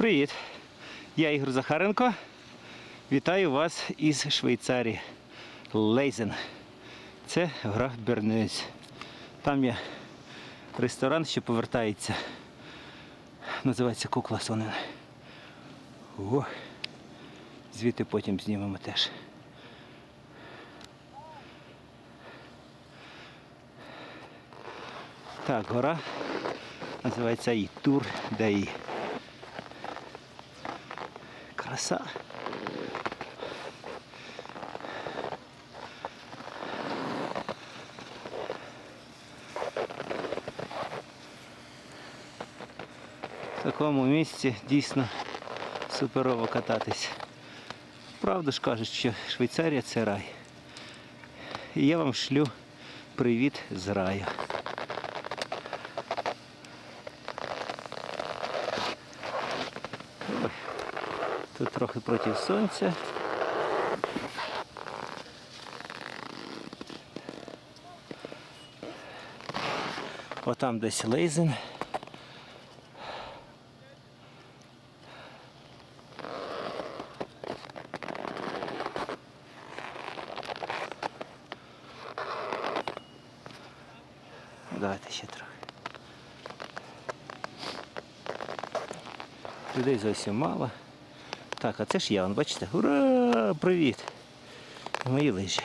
Привіт! Я Ігор Захаренко. Вітаю вас із Швейцарії. Лейзен. Це гра Бернець. Там є ресторан, що повертається. Називається Кукла Сонена. О, звідти потім знімемо теж. Так, гора називається Ітур Даї. Краса. В такому місці дійсно суперово кататись. Правда ж кажуть, що Швейцарія це рай. І я вам шлю привіт з раю. Тут трохи проти сонця. Отам десь лейзен. Давайте ще трохи. Людей зовсім мало. Так, а це ж я, бачите? Ура! Привіт! Мої лижі.